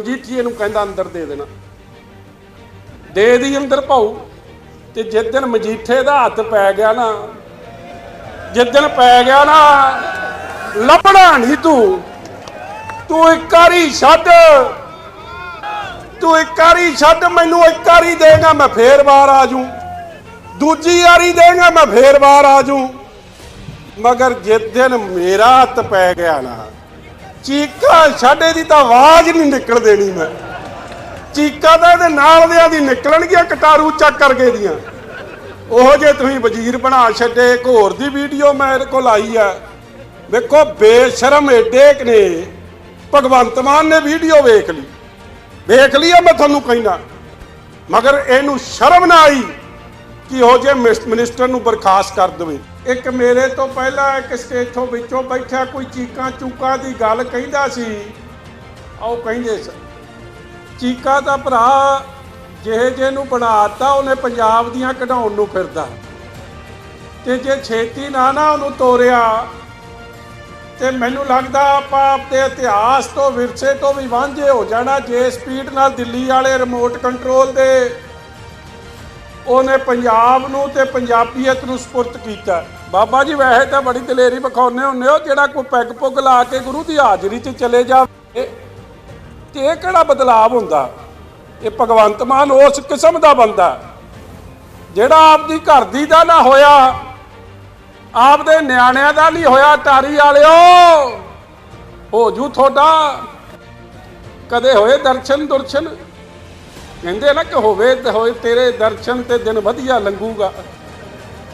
ਜੀਠੀਏ ਨੂੰ ਕਹਿੰਦਾ ਅੰਦਰ ਦੇ ਦੇਣਾ। ਦੇ ਦੀ ਅੰਦਰ ਭਾਉ ਤੇ ਜਿਸ ਦਿਨ ਮਜੀਠੇ ਦਾ ਹੱਥ ਪੈ ਗਿਆ ਨਾ, ਜਿਸ ਦਿਨ ਪੈ ਗਿਆ ਨਾ, ਲੱਭਣਾ ਨਹੀਂ ਤੂੰ। ਤੂੰ ਇੱਕ ਵਾਰੀ ਛੱਡ। ਤੂੰ ਇੱਕ ਵਾਰੀ ਛੱਡ, ਮੈਨੂੰ ਇੱਕ ਵਾਰੀ ਦੇਗਾ, ਮੈਂ ਫੇਰ ਬਾਹਰ ਆ ਜੂ ਦੂਜੀ ਵਾਰੀ ਦੇਗਾ, ਮੈਂ ਫੇਰ ਬਾਹਰ ਆ ਜੂ ਮਗਰ ਜਿਸ ਦਿਨ ਮੇਰਾ ਹੱਥ ਪੈ ਗਿਆ ਨਾ ਚੀਕਾਂ ਛੱਡੇ ਦੀ ਤਾਂ ਆਵਾਜ਼ ਨਹੀਂ ਨਿਕਲ ਦੇਣੀ ਮੈਂ। ਚੀਕਾਂ ਤਾਂ ਇਹਦੇ ਨਾਲ ਦਿਆਂ ਦੀ ਨਿਕਲਣਗੀਆਂ, ਕਟਾਰੂ ਚੱਕ ਕਰਕੇ ਦੀਆਂ। ਉਹ ਜੇ ਤੁਸੀਂ ਵਜ਼ੀਰ ਬਣਾ ਛੱਡੇ, ਇੱਕ ਹੋਰ ਦੀ ਵੀਡੀਓ ਮੇਰੇ ਕੋਲ ਆਈ ਆ। ਵੇਖੋ, ਬੇਸ਼ਰਮ ਏਡੇ ਕੁ ਨੇ। ਭਗਵੰਤ ਮਾਨ ਨੇ ਵੀਡੀਓ ਵੇਖ ਲਈ। ਵੇਖ ਲਈ ਆ, ਮੈਂ ਤੁਹਾਨੂੰ ਕਹਿੰਦਾ। ਮਗਰ ਇਹਨੂੰ ਸ਼ਰਮ ਨਾ ਆਈ ਕਿ ਉਹ ਜੇ ਮਿਸ- ਮਿਨਿਸਟਰ ਨੂੰ ਬਰਖਾਸਤ ਕਰ ਦੇਵੇ। ਇੱਕ ਮੇਰੇ ਤੋਂ ਪਹਿਲਾਂ ਇੱਕ ਸਟੇਟੋਂ ਵਿੱਚੋਂ ਬੈਠਾ ਕੋਈ ਚੀਕਾਂ ਚੂਕਾਂ ਦੀ ਗੱਲ ਕਹਿੰਦਾ ਸੀ। ਉਹ ਕਹਿੰਦੇ ਸੀ। ਚੀਕਾ ਦਾ ਭਰਾ ਜਿਹੇ ਜੇ ਨੂੰ ਬਣਾਤਾ, ਉਹਨੇ ਪੰਜਾਬ ਦੀਆਂ ਕਢਾਉਣ ਨੂੰ ਫਿਰਦਾ। ਤੇ ਜੇ ਛੇਤੀ ਨਾ ਨਾ ਉਹਨੂੰ ਤੋਰਿਆ, ਤੇ ਮੈਨੂੰ ਲੱਗਦਾ ਆਪਾਂ ਆਪਣੇ ਇਤਿਹਾਸ ਤੋਂ, ਵਿਰਸੇ ਤੋਂ ਵੀ ਵਾਂਝੇ ਹੋ ਜਾਣਾ, ਜੇ ਸਪੀਡ ਨਾਲ ਦਿੱਲੀ ਵਾਲੇ ਰਿਮੋਟ ਕੰਟਰੋਲ ਦੇ ਉਹਨੇ ਪੰਜਾਬ ਨੂੰ ਤੇ ਪੰਜਾਬੀਅਤ ਨੂੰ ਸਪੁਰਤ ਕੀਤਾ। ਬਾਬਾ ਜੀ ਵੈਸੇ ਤਾਂ ਬੜੀ ਦਲੇਰੀ ਵਿਖਾਉਂਦੇ ਹੁੰਦੇ ਹੋ, ਜਿਹੜਾ ਕੋਈ ਪੈਗ ਪੁੱਗ ਲਾ ਕੇ ਗੁਰੂ ਦੀ ਹਾਜ਼ਰੀ 'ਚ ਚਲੇ ਜਾਵੇ, ਤੇ ਇਹ ਕਿਹੜਾ ਬਦਲਾਵ ਹੁੰਦਾ? ਇਹ ਭਗਵੰਤ ਮਾਨ ਉਸ ਕਿਸਮ ਦਾ ਬੰਦਾ ਜਿਹੜਾ ਆਪਦੀ ਘਰ ਦੀ ਦਾ ਨਾ ਹੋਇਆ, ਆਪਦੇ ਨਿਆਣਿਆਂ ਦਾ ਨਹੀਂ ਹੋਇਆ ਟਾਰੀ ਵਾਲਿਓ! ਹੋ ਜੂ ਤੁਹਾਡਾ। ਕਦੇ ਹੋਏ ਦਰਸ਼ਨ ਦੁਰਸ਼ਨ? ਕਹਿੰਦੇ ਨਾ ਕਿ ਹੋਵੇ ਤੇ ਹੋਏ ਤੇਰੇ ਦਰਸ਼ਨ ਤੇ ਦਿਨ ਵਧੀਆ ਲੰਘੂਗਾ।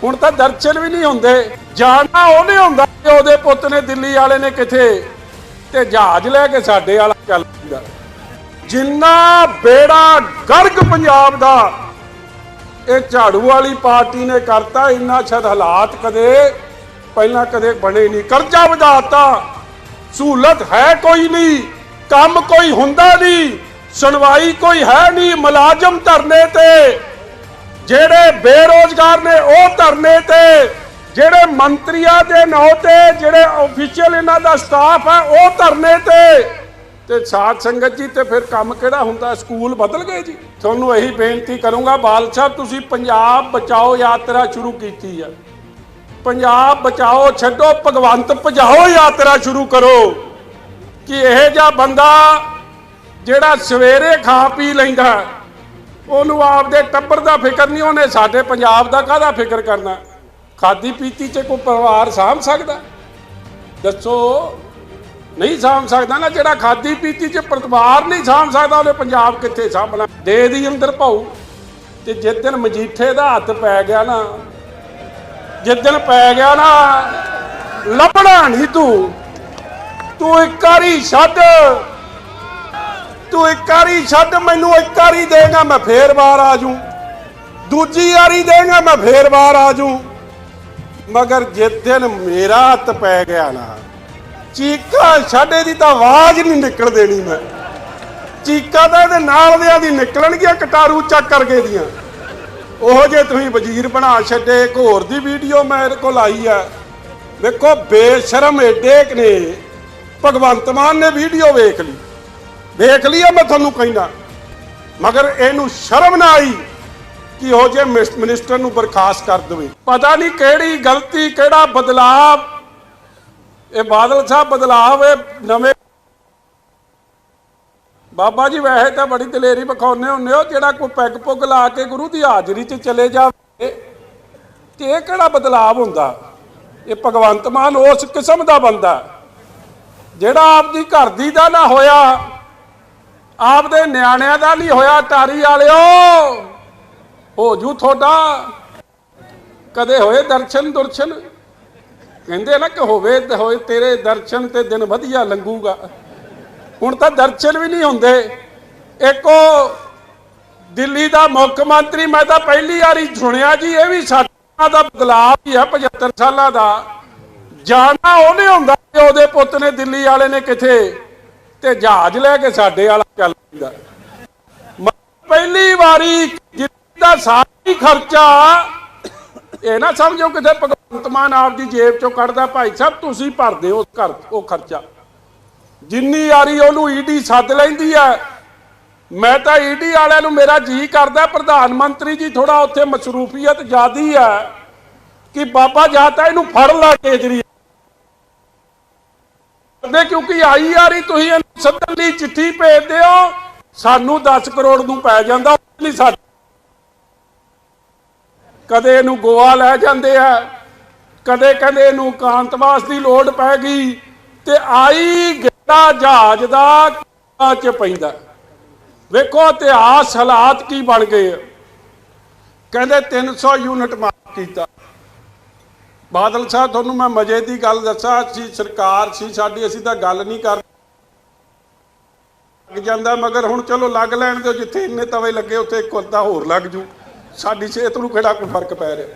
ਹੁਣ ਤਾਂ ਦਰਸ਼ਨ ਵੀ ਨਹੀਂ ਹੁੰਦੇ ਜਾਣਾ ਉਹਨੇ ਹੁੰਦਾ ਕਿ ਉਹਦੇ ਪੁੱਤ ਨੇ ਦਿੱਲੀ ਵਾਲੇ ਨੇ ਕਿਥੇ ਤੇ ਜਹਾਜ਼ ਲੈ ਕੇ ਸਾਡੇ ਵਾਲਾ ਚੱਲ ਪੈਂਦਾ। ਜਿੰਨਾ ਬੇੜਾ ਗਰਗ ਪੰਜਾਬ ਦਾ, ਇਹ ਝਾੜੂ ਵਾਲੀ ਪਾਰਟੀ ਨੇ ਕਰਤਾ, ਇੰਨਾ ਛਦ ਹਾਲਾਤ ਕਦੇ ਪਹਿਲਾਂ ਕਦੇ ਬਣੇ ਨਹੀਂ। ਕਰਜ਼ਾ ਵਧਾਤਾ, ਸਹੂਲਤ ਹੈ ਕੋਈ ਨਹੀਂ, ਕੰਮ ਕੋਈ ਹੁੰਦਾ ਨਹੀਂ, ਸੁਣਵਾਈ ਕੋਈ ਹੈ ਨਹੀਂ, ਮੁਲਾਜ਼ਮ ਧਰਨੇ ਤੇ ਜਿਹੜੇ ਬੇਰੋਜ਼ਗਾਰ ਨੇ ਉਹ ਧਰਨੇ ਤੇ, ਜਿਹੜੇ ਮੰਤਰੀਆਂ ਦੇ ਨਾਂ ਤੇ, ਜਿਹੜੇ ਆਫੀਸ਼ੀਅਲ ਇਹਨਾਂ ਦਾ ਸਟਾਫ ਹੈ ਉਹ ਧਰਨੇ ਤੇ। ਤੇ ਸਾਧ ਸੰਗਤ ਜੀ, ਤੇ ਫਿਰ ਕੰਮ ਕਿਹੜਾ ਹੁੰਦਾ? ਸਕੂਲ ਬਦਲ ਗਏ ਜੀ। ਤੁਹਾਨੂੰ ਇਹੀ ਬੇਨਤੀ ਕਰੂੰਗਾ, ਬਾਲ ਸਾਹਿਬ, ਤੁਸੀਂ ਪੰਜਾਬ ਬਚਾਓ ਯਾਤਰਾ ਸ਼ੁਰੂ ਕੀਤੀ ਹੈ ਪੰਜਾਬ ਬਚਾਓ, ਛੱਡੋ, ਭਗਵੰਤ, ਭਜਾਓ ਯਾਤਰਾ ਸ਼ੁਰੂ ਕਰੋ। ਕਿ ਇਹ ਜਿਹਾ ਬੰਦਾ ਜਿਹੜਾ ਸਵੇਰੇ ਖਾ ਪੀ ਲੈਂਦਾ ਉਹਨੂੰ ਆਪਦੇ ਟੱਬਰ ਦਾ ਫਿਕਰ ਨਹੀਂ, ਉਹਨੇ ਸਾਡੇ ਪੰਜਾਬ ਦਾ ਕਾਹਦਾ ਫਿਕਰ ਕਰਨਾ? ਖਾਦੀ ਪੀਤੀ 'ਚ ਕੋਈ ਪਰਿਵਾਰ ਸਾਂਭ ਸਕਦਾ? ਦੱਸੋ, ਨਹੀਂ ਸਾਂਭ ਸਕਦਾ ਨਾ, ਜਿਹੜਾ ਖਾਦੀ ਪੀਤੀ 'ਚ ਪਰਿਵਾਰ ਨਹੀਂ ਸਾਂਭ ਸਕਦਾ, ਉਹਨੇ ਪੰਜਾਬ ਕਿੱਥੇ ਸਾਂਭਣਾ? ਦੇ ਦੀ ਅੰਦਰ ਭਾਉ। ਤੇ ਜਿਸ ਦਿਨ ਮਜੀਠੇ ਦਾ ਹੱਥ ਪੈ ਗਿਆ ਨਾ, ਜਿਸ ਦਿਨ ਪੈ ਗਿਆ ਨਾ, ਲੱਭਣਾ ਨਹੀਂ ਤੂੰ। ਤੂੰ ਇੱਕ ਵਾਰੀ ਛੱਡ। ਤੂੰ ਇੱਕ ਵਾਰੀ ਛੱਡ, ਮੈਨੂੰ ਇੱਕ ਵਾਰੀ ਦੇਗਾ, ਮੈਂ ਫੇਰ ਬਾਹਰ ਆ ਜੂ ਦੂਜੀ ਵਾਰੀ ਦੇਗਾ, ਮੈਂ ਫੇਰ ਬਾਹਰ ਆ ਜੂ ਮਗਰ ਜਿਸ ਦਿਨ ਮੇਰਾ ਹੱਥ ਪੈ ਗਿਆ ਨਾ, ਚੀਕਾਂ ਛੱਡੇ ਦੀ ਤਾਂ ਆਵਾਜ਼ ਨਹੀਂ ਨਿਕਲ ਦੇਣੀ ਮੈਂ। ਚੀਕਾਂ ਤਾਂ ਇਹਦੇ ਨਾਲ ਦਿਆਂ ਦੀ ਨਿਕਲਣਗੀਆਂ, ਕਟਾਰੂ ਚੱਕ ਕਰਕੇ ਦੀਆਂ। ਉਹ ਜੇ ਤੁਸੀਂ ਵਜ਼ੀਰ ਬਣਾ ਛੱਡੇ, ਇੱਕ ਹੋਰ ਦੀ ਵੀਡੀਓ ਮੇਰੇ ਕੋਲ ਆਈ ਆ। ਵੇਖੋ ਬੇਸ਼ਰਮ ਏਡੇ ਨੇ। ਭਗਵੰਤ ਮਾਨ ਨੇ ਵੀਡੀਓ ਵੇਖ ਲਈ। ਵੇਖ ਲਈ ਮੈਂ ਤੁਹਾਨੂੰ ਕਹਿਣਾ ਮਗਰ ਇਹਨੂੰ ਸ਼ਰਮ ਨਾ ਆਈ ਕਿ ਉਹ ਜੇ ਮਿਸ- ਮਿਨਿਸਟਰ ਨੂੰ ਬਰਖਾਸਤ ਕਰ ਦੇਵੇ। ਪਤਾ ਨਹੀਂ ਕਿਹੜੀ ਗਲਤੀ, ਕਿਹੜਾ ਬਦਲਾਵ। ਇਹ ਬਾਦਲ ਸਾਹਿਬ ਬਦਲਾਵ ਇਹ ਨਵੇਂ ਬਾਬਾ ਜੀ, ਵੈਸੇ ਤਾਂ ਬੜੀ ਦਲੇਰੀ ਵਿਖਾਉਂਦੇ ਹੁੰਦੇ ਹੋ, ਜਿਹੜਾ ਕੋਈ ਪੈਗ ਪੁੱਗ ਲਾ ਕੇ ਗੁਰੂ ਦੀ ਹਾਜ਼ਰੀ 'ਚ ਚਲੇ ਜਾਵੇ। ਤੇ ਇਹ ਕਿਹੜਾ ਬਦਲਾਵ ਹੁੰਦਾ? ਇਹ ਭਗਵੰਤ ਮਾਨ ਉਸ ਕਿਸਮ ਦਾ ਬੰਦਾ। ਜਿਹੜਾ ਆਪਦੀ ਘਰ ਦੀ ਦਾ ਨਾ ਹੋਇਆ ਆਪਦੇ ਨਿਆਣਿਆਂ ਦਾ ਨਹੀਂ ਹੋਇਆ ਟਾਰੀ ਵਾਲਿਓ। ਹੋ ਜੂ ਤੁਹਾਡਾ। ਕਦੇ ਹੋਏ ਦਰਸ਼ਨ ਦੁਰਸ਼ਨ? ਕਹਿੰਦੇ ਨਾ ਕਿ ਹੋਵੇ ਤੇ ਹੋਏ ਤੇਰੇ ਦਰਸ਼ਨ ਤੇ ਦਿਨ ਵਧੀਆ ਲੰਘੂਗਾ। ਹੁਣ ਤਾਂ ਦਰਸ਼ਨ ਵੀ ਨਹੀਂ ਹੁੰਦੇ। ਇੱਕੋ ਦਿੱਲੀ ਦਾ ਮੁੱਖ ਮੰਤਰੀ ਮੈਂ ਤਾਂ ਪਹਿਲੀ ਵਾਰੀ ਸੁਣਿਆ ਜੀ, ਇਹ ਵੀ ਸਾਡਾ ਦਾ ਬਦਲਾਅ ਹੀ ਹੈ 75 ਸਾਲਾਂ ਦਾ। ਜਾਣਾ ਉਹਨੇ ਹੁੰਦਾ ਉਹਦੇ ਪੁੱਤ ਨੇ ਦਿੱਲੀ ਵਾਲੇ ਨੇ ਕਿਥੇ। ਤੇ ਜਹਾਜ਼ ਲੈ ਕੇ ਸਾਡੇ ਵਾਲਾ ਚੱਲ ਪੈਂਦਾ ਪਹਿਲੀ ਵਾਰੀ ਦਿੱਲੀ ਸਾਰੀ ਖਰਚਾ, ਇਹ ਨਾ ਸਮਝੋ ਕਿਤੇ ਭਗਵੰਤ ਮਾਨ ਆਪਦੀ ਜੇਬ ਚੋਂ ਕੱਢਦਾ, ਭਾਈ ਸਾਹਿਬ ਤੁਸੀਂ ਭਰਦੇ ਹੋ ਘਰ, ਉਹ ਖਰਚਾ। ਜਿੰਨੀ ਯਾਰੀ ਉਹਨੂੰ ਈਡੀ ਸੱਦ ਲੈਂਦੀ ਆ ਮੈਂ ਤਾਂ ਈਡੀ ਵਾਲਿਆਂ ਨੂੰ ਮੇਰਾ ਜੀ ਕਰਦਾ, ਪ੍ਰਧਾਨ ਮੰਤਰੀ ਜੀ ਥੋੜਾ ਉੱਥੇ ਮਸਰੂਫੀਅਤ ਜ਼ਿਆਦੀ ਹੈ ਕਿ ਬਾਬਾ ਜਾਂ ਤਾਂ ਇਹਨੂੰ ਫੜ ਲਾ ਕੇਜਰੀ ਦੇ ਕਿਉਂਕਿ ਆਈ ਯਾਰੀ ਤੁਸੀਂ ਇਹਨੂੰ ਸੱਦਣ ਲਈ ਚਿੱਠੀ ਭੇਜਦੇ ਹੋ ਸਾਨੂੰ 10 ਕਰੋੜ ਨੂੰ ਪੈ ਜਾਂਦਾ ਨਹੀਂ ਸਾਡੇ। ਕਦੇ ਇਹਨੂੰ ਗੋਆ ਲੈ ਜਾਂਦੇ ਆ, ਕਦੇ ਕਹਿੰਦੇ ਇਹਨੂੰ ਕਾਂਤਵਾਸ ਦੀ ਲੋੜ ਪੈ ਗਈ, ਤੇ ਆਈ ਗੇੜਾ ਜਹਾਜ਼ ਦਾ ਚ ਪੈਂਦਾ। ਵੇਖੋ ਇਤਿਹਾਸ ਹਾਲਾਤ ਕੀ ਬਣ ਗਏ ਆ। ਕਹਿੰਦੇ 300 ਯੂਨਿਟ ਮਾਫ ਕੀਤਾ। ਬਾਦਲ ਸਾਹਿਬ, ਤੁਹਾਨੂੰ ਮੈਂ ਮਜੇ ਦੀ ਗੱਲ ਦੱਸਾਂ, ਅਸੀਂ ਸਰਕਾਰ ਸੀ, ਸਾਡੀ ਅਸੀਂ ਤਾਂ ਗੱਲ ਨਹੀਂ ਕਰ ਜਾਂਦਾ, ਮਗਰ ਹੁਣ ਚਲੋ ਲੱਗ ਲੈਣ ਦਿਓ, ਜਿੱਥੇ ਇੰਨੇ ਤਵੇ ਲੱਗੇ, ਉੱਥੇ ਇੱਕ ਅੱਧਾ ਹੋਰ ਲੱਗ ਜੂ। ਸਾਡੀ ਸਿਹਤ ਨੂੰ ਕਿਹੜਾ ਕੋਈ ਫ਼ਰਕ ਪੈ ਰਿਹਾ?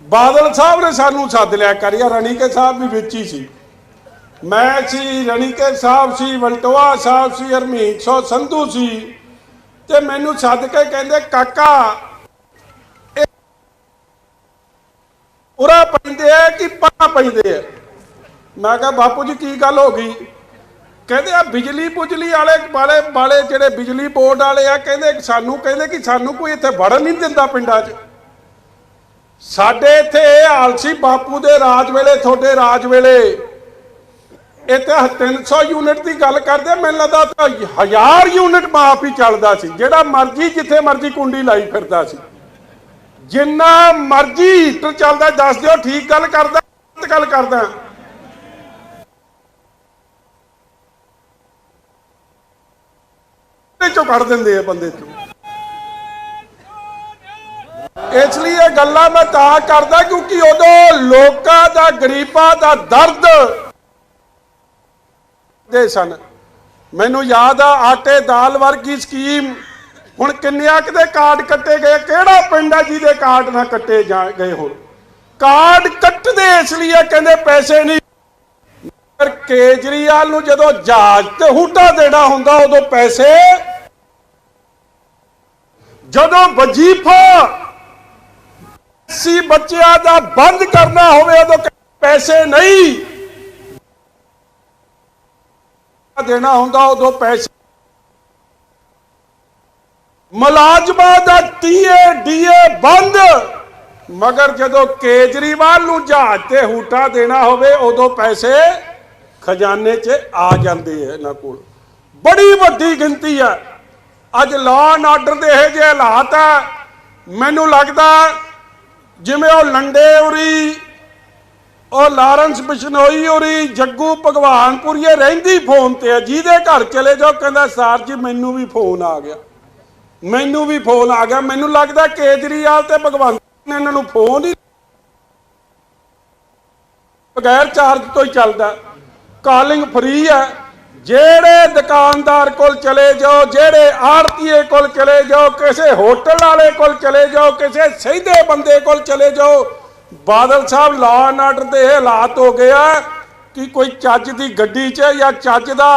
ਬਾਦਲ ਸਾਹਿਬ ਨੇ ਸਾਨੂੰ ਸੱਦ ਲਿਆ ਕਰਿਆ ਰਣੀਕੇ ਸਾਹਿਬ ਵੀ ਵਿੱਚ ਹੀ ਸੀ। ਮੈਂ ਸੀ, ਰਣੀਕੇ ਸਾਹਿਬ ਸੀ, ਵਲਟੋਆ ਸਾਹਿਬ ਸੀ, ਹਰਮੀਤ ਸੋ ਸੰਧੂ ਸੀ। ਤੇ ਮੈਨੂੰ ਸੱਦ ਕੇ ਕਹਿੰਦੇ, ਕਾਕਾ ਉਰਾ ਪੈਂਦੇ ਆ ਕਿ ਪਾ ਪੈਂਦੇ ਆ? ਮੈਂ ਕਿਹਾ, ਬਾਪੂ ਜੀ, ਕੀ ਗੱਲ ਹੋ ਗਈ? ਕਹਿੰਦੇ ਆ ਬਿਜਲੀ ਬੁਜਲੀ ਵਾਲੇ ਵਾਲੇ ਵਾਲੇ ਜਿਹੜੇ ਬਿਜਲੀ ਬੋਰਡ ਵਾਲੇ ਆ, ਕਹਿੰਦੇ ਸਾਨੂੰ, ਕਹਿੰਦੇ ਕਿ ਸਾਨੂੰ ਕੋਈ ਇੱਥੇ ਵੜਨ ਨਹੀਂ ਦਿੰਦਾ ਪਿੰਡਾਂ 'ਚ। ਸਾਡੇ ਇੱਥੇ ਇਹ ਹਾਲ ਸੀ ਬਾਪੂ ਦੇ ਰਾਜ ਵੇਲੇ, ਤੁਹਾਡੇ ਰਾਜ ਵੇਲੇ ਇੱਥੇ 300 ਯੂਨਿਟ ਦੀ ਗੱਲ ਕਰਦੇ ਮੈਨੂੰ ਲੱਗਦਾ ਤਾਂ 1000 ਯੂਨਿਟ ਮਾਪ ਹੀ ਚੱਲਦਾ ਸੀ, ਜਿਹੜਾ ਮਰਜ਼ੀ ਜਿੱਥੇ ਮਰਜ਼ੀ ਕੁੰਡੀ ਲਾਈ ਫਿਰਦਾ ਸੀ। ਜਿੰਨਾ ਮਰਜ਼ੀ ਹੀਟਰ ਚੱਲਦਾ, ਦੱਸ ਦਿਓ, ਠੀਕ ਗੱਲ ਕਰਦਾ ਗੱਲ ਕਰਦਾ। ਚੋਂ ਕੱਢ ਦਿੰਦੇ ਆ ਬੰਦੇ ਚੋਂ। ਇਸ ਲਈ ਇਹ ਗੱਲਾਂ ਮੈਂ ਤਾਂ ਕਰਦਾ ਕਿਉਂਕਿ ਉਦੋਂ ਲੋਕਾਂ ਦਾ, ਗਰੀਬਾਂ ਦਾ ਦਰਦ ਦੇ ਸਨ। ਮੈਨੂੰ ਯਾਦ ਆ, ਆਟੇ ਦਾਲ ਵਰਗੀ ਸਕੀਮ। ਹੁਣ ਕਿੰਨਿਆਂ ਕਿਤੇ ਕਾਰਡ ਕੱਟੇ ਗਏ, ਕਿਹੜਾ ਪਿੰਡ ਆ ਜਿਹਦੇ ਕਾਰਡ ਨਾ ਕੱਟੇ ਜਾ ਗਏ ਹੁਣ? ਕਾਰਡ ਕੱਟਦੇ ਇਸ ਲਈ ਕਹਿੰਦੇ ਪੈਸੇ ਨਹੀਂ। ਪਰ ਕੇਜਰੀਵਾਲ ਨੂੰ ਜਦੋਂ ਜਹਾਜ਼ ਤੇ ਹੂਟਾ ਦੇਣਾ ਹੁੰਦਾ, ਉਦੋਂ ਪੈਸੇ ਜਦੋਂ ਵਜੀਫਾ ਸੀ ਬੱਚਿਆਂ ਦਾ ਬੰਦ ਕਰਨਾ ਹੋਵੇ, ਉਦੋਂ ਪੈਸੇ ਨਹੀਂ ਦੇਣਾ ਹੁੰਦਾ, ਉਦੋਂ ਪੈਸੇ ਮੁਲਾਜ਼ਮਾਂ ਦਾ ਟੀਏ, ਡੀਏ ਬੰਦ। ਮਗਰ ਜਦੋਂ ਕੇਜਰੀਵਾਲ ਨੂੰ ਜਹਾਜ਼ ਤੇ ਹੂਟਾ ਦੇਣਾ ਹੋਵੇ, ਉਦੋਂ ਪੈਸੇ ਖਜ਼ਾਨੇ 'ਚ ਆ ਜਾਂਦੇ ਆ ਇਹਨਾਂ ਕੋਲ। ਬੜੀ ਵੱਡੀ ਗਿਣਤੀ ਆ। ਅੱਜ ਲਾਅ ਐਂਡ ਆਰਡਰ ਦੇ ਇਹ ਜਿਹੇ ਹਾਲਾਤ ਆ, ਮੈਨੂੰ ਲੱਗਦਾ ਜਿਵੇਂ ਉਹ ਲੰਡੇ ਉਰੀ, ਉਹ ਲਾਰੈਂਸ ਬਿਸ਼ਨੋਈ ਉਰੀ, ਜੱਗੂ ਭਗਵਾਨਪੁਰੀਏ ਰਹਿੰਦੀ ਫੋਨ ਤੇ ਆ, ਜਿਹਦੇ ਘਰ ਚਲੇ ਜਾਓ ਕਹਿੰਦਾ, ਸਰ ਜੀ, ਮੈਨੂੰ ਵੀ ਫੋਨ ਆ ਗਿਆ। ਮੈਨੂੰ ਵੀ ਫੋਨ ਆ ਗਿਆ। ਮੈਨੂੰ ਲੱਗਦਾ ਕੇਜਰੀਵਾਲ ਤੇ ਭਗਵੰਤ ਨੇ ਇਹਨਾਂ ਨੂੰ ਫੋਨ ਹੀ ਬਗੈਰ ਚਾਰਜ ਤੋਂ ਹੀ ਚੱਲਦਾ। ਕਾਲਿੰਗ ਫ੍ਰੀ ਹੈ ਜਿਹੜੇ ਦੁਕਾਨਦਾਰ ਕੋਲ ਚਲੇ ਜਾਓ, ਜਿਹੜੇ ਆੜਤੀਏ ਕੋਲ ਚਲੇ ਜਾਓ, ਕਿਸੇ ਹੋਟਲ ਵਾਲੇ ਕੋਲ ਚਲੇ ਜਾਓ, ਕਿਸੇ ਸਹੀਦੇ ਬੰਦੇ ਕੋਲ ਚਲੇ ਜਾਓ, Badal Sahib law and order ਦੇ ਹਾਲਾਤ ਹੋ ਗਿਆ ਕਿ ਕੋਈ ਚੱਜ ਦੀ ਗੱਡੀ 'ਚ ਜਾਂ ਚੱਜ ਦਾ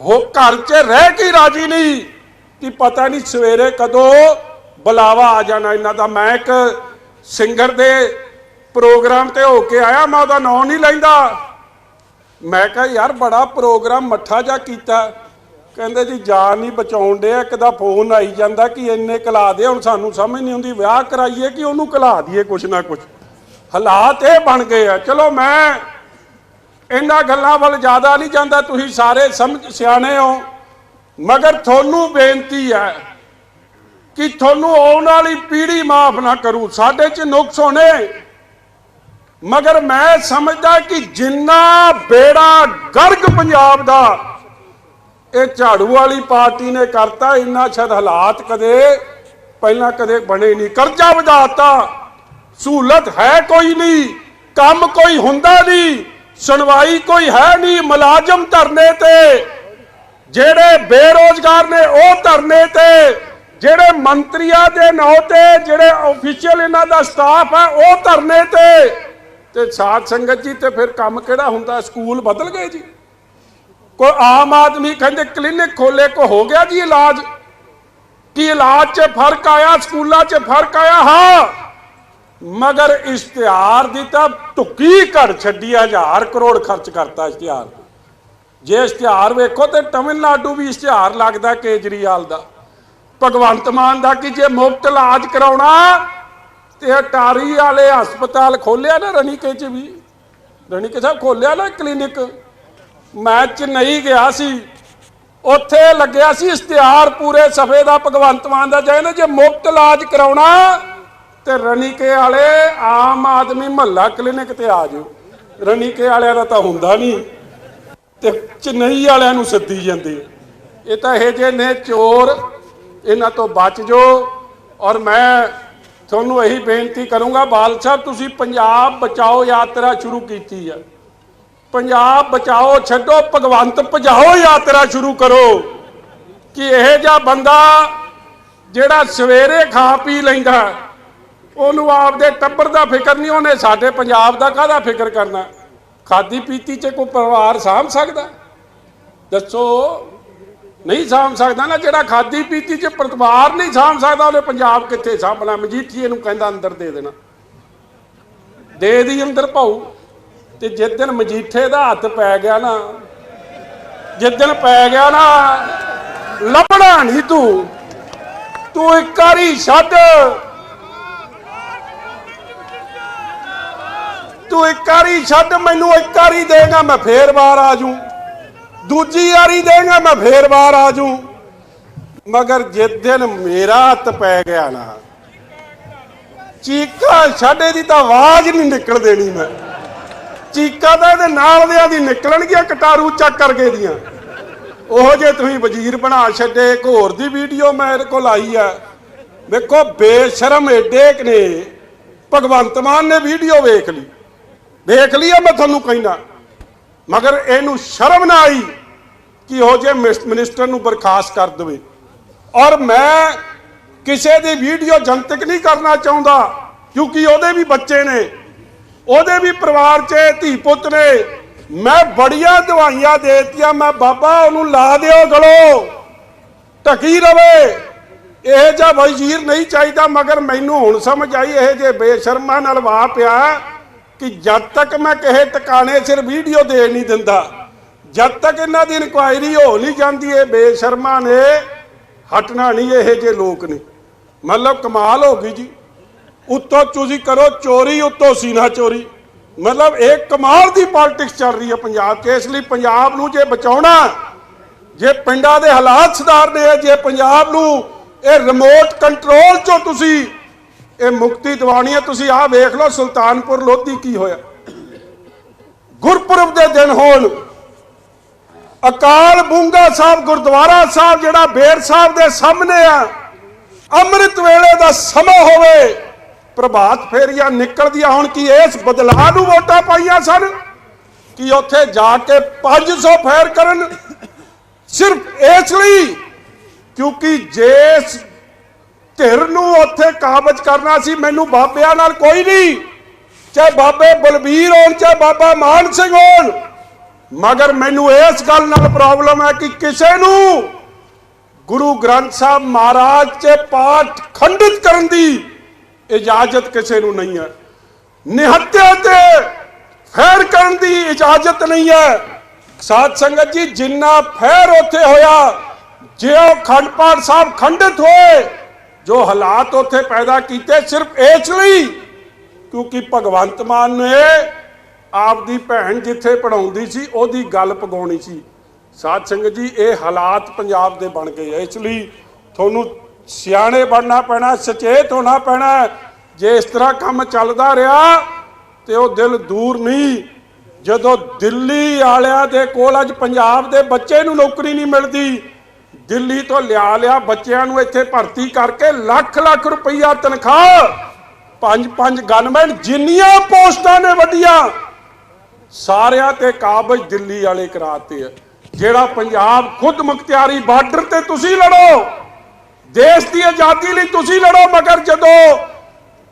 ਹੋ ਘਰ 'ਚ ਰਹਿ ਕੇ ਰਾਜੀ ਨਹੀਂ, ਕਿ ਪਤਾ ਨਹੀਂ ਸਵੇਰੇ ਕਦੋਂ ਬੁਲਾਵਾ ਆ ਜਾਣਾ ਇਹਨਾਂ ਦਾ। ਮੈਂ ਇੱਕ ਸਿੰਗਰ ਦੇ ਪ੍ਰੋਗਰਾਮ ਤੇ ਹੋ ਕੇ ਆਇਆ, ਮੈਂ ਉਹਦਾ ਨਾਂ ਨਹੀਂ ਲੈਂਦਾ। ਮੈਂ ਕਿਹਾ, ਯਾਰ, ਬੜਾ ਪ੍ਰੋਗਰਾਮ ਮੱਠਾ ਜਾ ਕੀਤਾ। ਕਹਿੰਦੇ, ਜੀ, ਜਾਨ ਨਹੀਂ ਬਚਾਉਣ ਦੇ ਇੱਕ ਦਾ ਫੋਨ ਆਈ ਜਾਂਦਾ ਕਿ ਇੰਨੇ ਕਲਾ ਦੇ, ਹੁਣ ਸਾਨੂੰ ਸਮਝ ਨਹੀਂ ਆਉਂਦੀ, ਵਿਆਹ ਕਰਾਈਏ ਕਿ ਉਹਨੂੰ ਕਲਾ ਦਈਏ ਕੁਛ ਨਾ ਕੁਛ? ਹਾਲਾਤ ਇਹ ਬਣ ਗਏ ਆ। ਚਲੋ, ਮੈਂ ਇਹਨਾਂ ਗੱਲਾਂ ਵੱਲ ਜ਼ਿਆਦਾ ਨਹੀਂ ਜਾਂਦਾ, ਤੁਸੀਂ ਸਾਰੇ ਸਮਝ, ਸਿਆਣੇ ਹੋ। ਮਗਰ ਤੁਹਾਨੂੰ ਬੇਨਤੀ ਹੈ ਕਿ ਤੁਹਾਨੂੰ ਆਉਣ ਵਾਲੀ ਪੀੜ੍ਹੀ ਮਾਫ ਨਾ ਕਰੂ। ਸਾਡੇ 'ਚ ਨੁਕਸ ਹੋਣੇ। ਮਗਰ ਮੈਂ ਸਮਝਦਾ ਕਿ ਜਿੰਨਾ ਬੇੜਾ ਗਰਗ ਪੰਜਾਬ ਦਾ, ਇਹ ਝਾੜੂ ਵਾਲੀ ਪਾਰਟੀ ਨੇ ਕਰਤਾ, ਇੰਨਾ ਸ਼ਾਇਦ ਹਾਲਾਤ ਕਦੇ, ਪਹਿਲਾਂ ਕਦੇ ਬਣੇ ਨਹੀਂ। ਕਰਜ਼ਾ ਵਧਾਤਾ, ਸਹੂਲਤ ਹੈ ਕੋਈ ਨਹੀਂ, ਕੰਮ ਕੋਈ ਹੁੰਦਾ ਨਹੀਂ, ਸੁਣਵਾਈ ਕੋਈ ਹੈ ਨਹੀਂ, ਮੁਲਾਜ਼ਮ ਧਰਨੇ ਤੇ। ਜਿਹੜੇ ਬੇਰੋਜ਼ਗਾਰ ਨੇ ਉਹ ਧਰਨੇ ਤੇ, ਜਿਹੜੇ ਮੰਤਰੀਆਂ ਦੇ ਨਾਂ ਤੇ, ਜਿਹੜੇ ਅਫੀਸ਼ੀਅਲ ਇਹਨਾਂ ਦਾ ਸਟਾਫ ਹੈ, ਉਹ ਧਰਨੇ ਤੇ। ਤੇ ਸਾਧ ਸੰਗਤ ਜੀ ਤੇ ਫਿਰ ਕੰਮ ਕਿਹੜਾ ਹੁੰਦਾ? ਸਕੂਲ ਬਦਲ ਗਏ ਜੀ। ਕੋਈ ਆਮ ਆਦਮੀ ਕਹਿੰਦੇ ਕਲੀਨਿਕ ਖੋਲੇ, ਕੋ ਹੋ ਗਿਆ ਜੀ ਇਲਾਜ? ਕੀ ਇਲਾਜ 'ਚ ਫ਼ਰਕ ਆਇਆ, ਸਕੂਲਾਂ 'ਚ ਫ਼ਰਕ ਆਇਆ? ਹਾਂ। ਮਗਰ ਇਸ਼ਤਿਹਾਰ ਦੀ ਤਾਂ ਢੁੱਕੀ ਘੜ ਛੱਡੀ, ਹਜ਼ਾਰ ਕਰੋੜ ਖਰਚ ਕਰਤਾ ਇਸ਼ਤਿਹਾਰ। ਜੇ ਇਸ਼ਤਿਹਾਰ ਵੇਖੋ ਤੇ ਤਮਿਲਨਾਡੂ ਵੀ ਇਸ਼ਤਿਹਾਰ ਲੱਗਦਾ ਕੇਜਰੀਵਾਲ ਦਾ। ਭਗਵੰਤ ਮਾਨ ਦਾ ਕਿ ਜੇ ਮੁਫਤ ਇਲਾਜ ਕਰਾਉਣਾ ਤੇ ਅਟਾਰੀ ਵਾਲੇ ਹਸਪਤਾਲ ਖੋਲਿਆ ਨਾ ਰਣੀਕੇ ਚ ਵੀ। ਰਣੀਕੇ ਸਾਹਿਬ ਖੋਲਿਆ ਨਾ ਕਲੀਨਿਕ। ਮੈਂ ਚੇਨਈ ਗਿਆ ਸੀ। ਉੱਥੇ ਲੱਗਿਆ ਸੀ ਇਸ਼ਤਿਹਾਰ ਪੂਰੇ ਸਫੇ ਦਾ, ਭਗਵੰਤ ਮਾਨ ਦਾ ਜੈ ਨਾ ਜੇ ਮੁਫਤ ਇਲਾਜ ਕਰਾਉਣਾ, ਤੇ ਰਣੀਕੇ ਵਾਲੇ ਆਮ ਆਦਮੀ ਮਹੱਲਾ ਕਲੀਨਿਕ ਤੇ ਆ ਜਾਓ। ਰਣੀਕੇ ਵਾਲਿਆਂ ਦਾ ਤਾਂ ਹੁੰਦਾ ਨਹੀਂ। ਤੇ ਚੇਨਈ ਵਾਲਿਆਂ ਨੂੰ ਸੱਦੀ ਜਾਂਦੇ। ਇਹ ਤਾਂ ਇਹ ਜੇ ਨੇ ਚੋਰ। ਇਹਨਾਂ ਤੋਂ ਬਚ ਜੋ ਔਰ ਮੈਂ ਤੁਹਾਨੂੰ ਇਹੀ ਬੇਨਤੀ ਕਰੂੰਗਾ ਬਾਲ ਸਾਹਿਬ, ਤੁਸੀਂ ਪੰਜਾਬ ਬਚਾਓ ਯਾਤਰਾ ਸ਼ੁਰੂ ਕੀਤੀ ਹੈ ਪੰਜਾਬ ਬਚਾਓ, ਛੱਡੋ, ਭਗਵੰਤ, ਭਜਾਓ ਯਾਤਰਾ ਸ਼ੁਰੂ ਕਰੋ। ਕਿ ਇਹ ਜਿਹਾ ਬੰਦਾ ਜਿਹੜਾ ਸਵੇਰੇ ਖਾ ਪੀ ਲੈਂਦਾ, ਉਹਨੂੰ ਆਪਦੇ ਟੱਬਰ ਦਾ ਫਿਕਰ ਨਹੀਂ, ਉਹਨੇ ਸਾਡੇ ਪੰਜਾਬ ਦਾ ਕਾਹਦਾ ਫਿਕਰ ਕਰਨਾ? ਖਾਦੀ ਪੀਤੀ 'ਚ ਕੋਈ ਪਰਿਵਾਰ ਸਾਂਭ ਸਕਦਾ? ਦੱਸੋ ਨਹੀਂ ਸਾਂਭ ਸਕਦਾ ਨਾ, ਜਿਹੜਾ ਖਾਦੀ ਪੀਤੀ 'ਚ ਪਰਿਵਾਰ ਨਹੀਂ ਸਾਂਭ ਸਕਦਾ, ਉਹਨੇ ਪੰਜਾਬ ਕਿੱਥੇ ਸਾਂਭਣਾ? ਮਜੀਠੀਏ ਨੂੰ ਕਹਿੰਦਾ ਅੰਦਰ ਦੇ ਦੇਣਾ। ਦੇ ਦੀ ਅੰਦਰ ਭਾਊ। ਤੇ ਜਿਸ ਦਿਨ ਮਜੀਠੇ ਦਾ ਹੱਥ ਪੈ ਗਿਆ ਨਾ, ਜਿਸ ਦਿਨ ਪੈ ਗਿਆ ਨਾ, ਲੱਭਣਾ ਨਹੀਂ ਤੂੰ। ਤੂੰ ਇੱਕ ਵਾਰੀ ਛੱਡ। ਤੂੰ ਇੱਕ ਵਾਰੀ ਛੱਡ, ਮੈਨੂੰ ਇੱਕ ਵਾਰੀ ਦੇਗਾ, ਮੈਂ ਫੇਰ ਬਾਹਰ ਆ ਜੂ ਦੂਜੀ ਵਾਰੀ ਦੇਗਾ ਮੈਂ ਫੇਰ ਬਾਹਰ ਆ ਜੂ ਮਗਰ ਜਿਸ ਦਿਨ ਮੇਰਾ ਹੱਥ ਪੈ ਗਿਆ ਨਾ, ਚੀਕਾ ਛੱਡੇ ਦੀ ਤਾਂ ਆਵਾਜ਼ ਨਹੀਂ ਨਿਕਲ ਦੇਣੀ ਮੈਂ। ਚੀਕਾ ਤਾਂ ਇਹਦੇ ਨਾਲ ਦਿਆਂ ਦੀ ਨਿਕਲਣਗੀਆਂ ਕਟਾਰੂ ਚੱਕ ਕਰਕੇ ਦੀਆਂ। ਉਹ ਜੇ ਤੁਸੀਂ ਵਜ਼ੀਰ ਬਣਾ ਛੱਡੇ, ਇੱਕ ਹੋਰ ਦੀ ਵੀਡੀਓ ਮੇਰੇ ਕੋਲ ਆਈ ਆ। ਵੇਖੋ ਬੇਸ਼ਰਮ ਏਡੇ ਨੇ। ਭਗਵੰਤ ਮਾਨ ਨੇ ਵੀਡੀਓ ਵੇਖ ਲਈ। ਵੇਖ ਲਈ ਆ ਮੈਂ ਤੁਹਾਨੂੰ ਕਹਿੰਦਾ। ਮਗਰ ਇਹਨੂੰ ਸ਼ਰਮ ਨਾ ਆਈ ਕਿ ਉਹ ਜੇ ਮਿਸ- ਮਿਨਿਸਟਰ ਨੂੰ ਬਰਖਾਸਤ ਕਰ ਦੇਵੇ। ਔਰ ਮੈਂ ਕਿਸੇ ਦੀ ਵੀਡੀਓ ਜਨਤਕ ਨਹੀਂ ਕਰਨਾ ਚਾਹੁੰਦਾ, ਕਿਉਂਕਿ ਉਹਦੇ ਵੀ ਬੱਚੇ ਨੇ, ਉਹਦੇ ਵੀ ਪਰਿਵਾਰ 'ਚ ਧੀ ਪੁੱਤ ਨੇ। ਮੈਂ ਬੜੀਆਂ ਦਵਾਈਆਂ ਦੇਤੀਆਂ, ਮੈਂ ਬਾਬਾ ਉਹਨੂੰ ਲਾ ਦਿਓ ਗਲੋ, ਢਕੀ ਰਵੇ। ਇਹ ਜਿਹਾ ਵਜ਼ੀਰ ਨਹੀਂ ਚਾਹੀਦਾ, ਮਗਰ ਮੈਨੂੰ ਹੁਣ ਸਮਝ ਆਈ, ਇਹ ਜੇ ਬੇਸ਼ਰਮਾਂ ਨਾਲ ਵਾਹ ਪਿਆ। ਕਿ ਜਦ ਤੱਕ ਮੈਂ ਕਿਸੇ ਟਿਕਾਣੇ ਸਿਰ ਵੀਡੀਓ ਦੇ ਨਹੀਂ ਦਿੰਦਾ, ਜਦ ਤੱਕ ਇਹਨਾਂ ਦੀ ਇਨਕੁਆਇਰੀ ਹੋ ਨਹੀਂ ਜਾਂਦੀ, ਇਹ ਬੇਸ਼ਰਮਾ ਨੇ, ਹਟਣਾ ਨਹੀਂ ਇਹ ਜੇ ਲੋਕ ਨੇ। ਮਤਲਬ ਕਮਾਲ ਹੋ ਗਈ ਜੀ। ਉੱਤੋਂ ਤੁਸੀਂ ਕਰੋ ਚੋਰੀ, ਉੱਤੋਂ ਸੀਨਾ ਚੋਰੀ। ਮਤਲਬ ਇਹ ਕਮਾਲ ਦੀ ਪੋਲਿਟਿਕਸ ਚੱਲ ਰਹੀ ਹੈ ਪੰਜਾਬ 'ਚ। ਇਸ ਲਈ ਪੰਜਾਬ ਨੂੰ ਜੇ ਬਚਾਉਣਾ, ਜੇ ਪਿੰਡਾਂ ਦੇ ਹਾਲਾਤ ਸੁਧਾਰਨੇ ਆ, ਜੇ ਪੰਜਾਬ ਨੂੰ ਇਹ ਰਿਮੋਟ ਕੰਟਰੋਲ ਚੋਂ ਤੁਸੀਂ ਇਹ ਮੁਕਤੀ ਦਿਵਾਣੀ ਹੈ। ਤੁਸੀਂ ਆਹ ਵੇਖ ਲਓ ਸੁਲਤਾਨਪੁਰ ਲੋਧੀ ਕੀ ਹੋਇਆ। ਗੁਰਪੁਰਬ ਦੇ ਦਿਨ ਹੋਣ ਅਕਾਲ ਬੁੰਗਾ ਸਾਹਿਬ, ਗੁਰਦੁਆਰਾ ਸਾਹਿਬ, ਜਿਹੜਾ ਬੇਰ ਸਾਹਿਬ ਦੇ ਸਾਹਮਣੇ ਆ, ਅੰਮ੍ਰਿਤ ਵੇਲੇ ਦਾ ਸਮਾਂ ਹੋਵੇ, ਪ੍ਰਭਾਤ ਫੇਰੀਆਂ ਨਿਕਲਦੀਆਂ ਹੁਣ ਕੀ ਇਸ ਬਦਲਾਅ ਨੂੰ ਵੋਟਾਂ ਪਾਈਆਂ ਸਨ ਕਿ ਉੱਥੇ ਜਾ ਕੇ 500 ਫੇਰ ਕਰਨ। ਸਿਰਫ ਇਸ ਲਈ ਕਿਉਂਕਿ ਜੇ ਧਿਰ ਨੂੰ ਉੱਥੇ ਕਾਬਜ ਕਰਨਾ ਸੀ, ਮੈਨੂੰ ਬਾਬਿਆਂ ਨਾਲ ਕੋਈ ਨਹੀਂ। ਚਾਹੇ ਬਾਬੇ ਬਲਬੀਰ ਹੋਣ, ਚਾਹੇ ਬਾਬਾ ਮਾਨ ਸਿੰਘ ਹੋਣ। ਮਗਰ ਮੈਨੂੰ ਇਸ ਗੱਲ ਨਾਲ ਪ੍ਰੋਬਲਮ ਹੈ ਕਿ ਕਿਸੇ ਨੂੰ ਗੁਰੂ ਗ੍ਰੰਥ ਸਾਹਿਬ ਮਹਾਰਾਜ 'ਚ ਪਾਠ ਖੰਡਿਤ ਕਰਨ ਦੀ ਇਜਾਜ਼ਤ ਕਿਸੇ ਨੂੰ ਨਹੀਂ ਹੈ। ਨਿਹੱਤਿਆ ਤੇ ਫੇਰ ਕਰਨ ਦੀ ਇਜਾਜ਼ਤ ਨਹੀਂ ਹੈ। ਸਾਧ ਸੰਗਤ ਜੀ, ਜਿੰਨਾ ਫੇਰ ਉੱਥੇ ਹੋਇਆ ਜੇ ਉਹ ਖੰਡ ਪਾਠ ਸਾਹਿਬ ਖੰਡਿਤ ਹੋਏ ਜੋ ਹਾਲਾਤ ਉੱਥੇ ਪੈਦਾ ਕੀਤੇ ਸਿਰਫ ਇਸ ਲਈ, ਕਿਉਂਕਿ ਭਗਵੰਤ ਮਾਨ ਨੇ ਆਪਦੀ ਭੈਣ ਜਿੱਥੇ ਪੜਾਉਂਦੀ ਸੀ, ਉਹਦੀ ਗੱਲ ਪਗਾਉਣੀ ਸੀ। ਸਾਧ ਸੰਗਤ ਜੀ, ਇਹ ਹਾਲਾਤ ਪੰਜਾਬ ਦੇ ਬਣ ਗਏ ਇਸ ਲਈ ਤੁਹਾਨੂੰ ਸਿਆਣੇ ਬਣਨਾ ਪੈਣਾ, ਸੁਚੇਤ ਹੋਣਾ ਪੈਣਾ ਜੇ ਇਸ ਤਰ੍ਹਾਂ ਕੰਮ ਚੱਲਦਾ ਰਿਹਾ, ਤੇ ਉਹ ਦਿਲ ਦੂਰ ਨਹੀਂ। ਜਦੋਂ ਦਿੱਲੀ ਵਾਲਿਆਂ ਦੇ ਕੋਲ ਅੱਜ ਪੰਜਾਬ ਦੇ ਬੱਚੇ ਨੂੰ ਨੌਕਰੀ ਨਹੀਂ ਮਿਲਦੀ ਦਿੱਲੀ ਤੋਂ ਲਿਆ ਲਿਆ ਬੱਚਿਆਂ ਨੂੰ ਇੱਥੇ ਭਰਤੀ ਕਰਕੇ ਲੱਖ ਲੱਖ ਰੁਪਈਆ ਤਨਖਾਹ। ਪੰਜ ਪੰਜ ਗਨਮੈਨ ਜਿੰਨੀਆਂ ਪੋਸਟਾਂ ਨੇ ਵੱਡੀਆਂ ਸਾਰਿਆਂ ਤੇ ਕਾਬਜ ਦਿੱਲੀ ਵਾਲੇ ਕਰਾਤੇ ਆ। ਜਿਹੜਾ ਪੰਜਾਬ ਖੁਦ ਮੁਖਤਿਆਰੀ ਬਾਰਡਰ ਤੇ ਤੁਸੀਂ ਲੜੋ, ਦੇਸ਼ ਦੀ ਆਜ਼ਾਦੀ ਲਈ ਤੁਸੀਂ ਲੜੋ, ਮਗਰ ਜਦੋਂ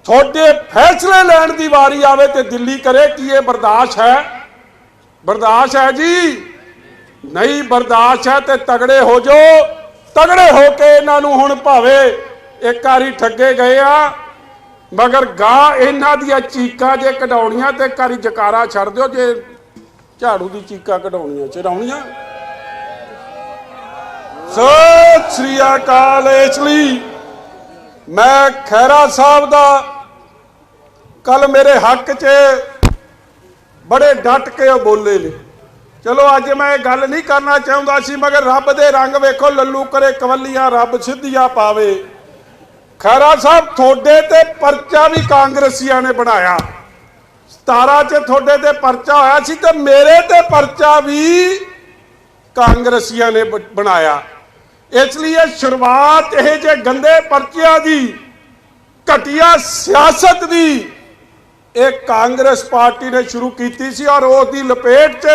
ਤੁਹਾਡੇ ਫੈਸਲੇ ਲੈਣ ਦੀ ਵਾਰੀ ਆਵੇ ਤੇ ਦਿੱਲੀ ਕਰੇ, ਕੀ ਇਹ ਬਰਦਾਸ਼ਤ ਹੈ? ਬਰਦਾਸ਼ਤ ਹੈ ਜੀ। ਨਹੀਂ ਬਰਦਾਸ਼ਤ ਹੈ ਤੇ ਤਗੜੇ ਹੋ ਜਾਓ। ਤਗੜੇ ਹੋ ਕੇ ਇਹਨਾਂ ਨੂੰ ਹੁਣ ਭਾਵੇਂ ਇੱਕ ਵਾਰੀ ਠੱਗੇ ਗਏ ਆ, ਮਗਰ ਗਾ ਇਹਨਾਂ ਦੀਆਂ ਚੀਕਾਂ ਜੇ ਕਢਾਉਣੀਆਂ ਤੇ ਕਾਰੀ ਜਕਾਰਾ ਛੱਡ ਦਿਓ, ਜੇ ਝਾੜੂ ਦੀ ਚੀਕਾਂ ਕਢਾਉਣੀਆਂ, ਚਰਾਉਣੀਆਂ। ਸਤਿ ਸ੍ਰੀ ਅਕਾਲ ਇਸ ਲਈ ਮੈਂ ਖੈਰਾ ਸਾਹਿਬ ਦਾ ਕੱਲ ਮੇਰੇ ਹੱਕ 'ਚ ਬੜੇ ਡਟ ਕੇ ਉਹ ਬੋਲੇ ਨੇ। ਚਲੋ ਅੱਜ ਮੈਂ ਇਹ ਗੱਲ ਨਹੀਂ ਕਰਨਾ ਚਾਹੁੰਦਾ ਸੀ, ਮਗਰ ਰੱਬ ਦੇ ਰੰਗ ਵੇਖੋ, ਲੱਲੂ ਕਰੇ ਕਵੱਲੀਆਂ, ਰੱਬ ਸਿੱਧੀਆਂ ਪਾਵੇ। ਖੈਰਾ ਸਾਹਿਬ, ਤੁਹਾਡੇ ਤੇ ਪਰਚਾ ਵੀ ਕਾਂਗਰਸੀਆਂ ਨੇ ਬਣਾਇਆ। 17 ਚ ਤੁਹਾਡੇ ਤੇ ਪਰਚਾ ਹੋਇਆ ਸੀ ਤੇ ਮੇਰੇ ਤੇ ਪਰਚਾ ਵੀ ਕਾਂਗਰਸੀਆਂ ਨੇ ਬਣਾਇਆ। ਇਸ ਲਈ ਇਹ ਸ਼ੁਰੂਆਤ ਇਹ ਜੇ ਗੰਦੇ ਪਰਚਿਆਂ ਦੀ, ਘਟੀਆ ਸਿਆਸਤ ਦੀ ਇਹ ਕਾਂਗਰਸ ਪਾਰਟੀ ਨੇ ਸ਼ੁਰੂ ਕੀਤੀ ਸੀ ਔਰ ਉਸ ਦੀ ਲਪੇਟ 'ਚ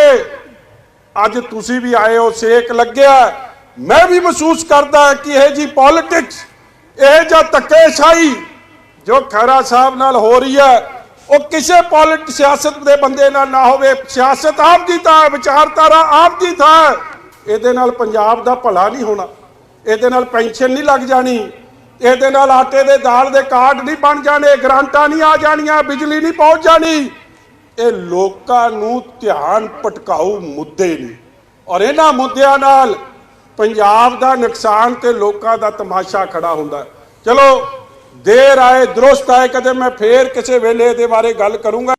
ਅੱਜ ਤੁਸੀਂ ਵੀ ਆਏ ਹੋ, ਸੇਕ ਲੱਗਿਆ ਮੈਂ ਵੀ ਮਹਿਸੂਸ ਕਰਦਾ ਕਿ ਇਹ ਜੀ ਪੋਲਿਟਿਕਸ ਇਹ ਜਾਂ ਧੱਕੇਸ਼ਾਹੀ ਜੋ ਖੈਰਾ ਸਾਹਿਬ ਨਾਲ ਹੋ ਰਹੀ ਹੈ, ਉਹ ਕਿਸੇ ਪੋਲਿਟ ਸਿਆਸਤ ਦੇ ਬੰਦੇ ਨਾਲ ਨਾ ਹੋਵੇ। ਸਿਆਸਤ ਆਪ ਦੀ ਤਾਂ ਵਿਚਾਰਧਾਰਾ ਆਪ ਦੀ ਥਾਂ ਇਹਦੇ ਨਾਲ ਪੰਜਾਬ ਦਾ ਭਲਾ ਨਹੀਂ ਹੋਣਾ। ਇਹਦੇ ਨਾਲ ਪੈਨਸ਼ਨ ਨਹੀਂ ਲੱਗ ਜਾਣੀ। ਇਹਦੇ ਨਾਲ ਆਟੇ ਦੇ ਦਾਲ ਦੇ ਕਾਰਡ ਨਹੀਂ ਬਣ ਜਾਣੇ, ਗ੍ਰਾਂਟਾਂ ਨਹੀਂ ਆ ਜਾਣੀਆਂ, ਬਿਜਲੀ ਨਹੀਂ ਪਹੁੰਚ ਜਾਣੀ। ਇਹ ਲੋਕਾਂ ਨੂੰ ਧਿਆਨ ਭਟਕਾਊ ਮੁੱਦੇ ਨੇ। ਔਰ ਇਹਨਾਂ ਮੁੱਦਿਆਂ ਨਾਲ ਪੰਜਾਬ ਦਾ ਨੁਕਸਾਨ ਤੇ ਲੋਕਾਂ ਦਾ ਤਮਾਸ਼ਾ ਖੜਾ ਹੁੰਦਾ। ਚਲੋ, ਦੇਰ ਆਏ, ਦਰੁਸਤ ਆਏ, ਕਦੇ ਮੈਂ ਫੇਰ ਕਿਸੇ ਵੇਲੇ ਇਹਦੇ ਬਾਰੇ ਗੱਲ ਕਰੂੰਗਾ।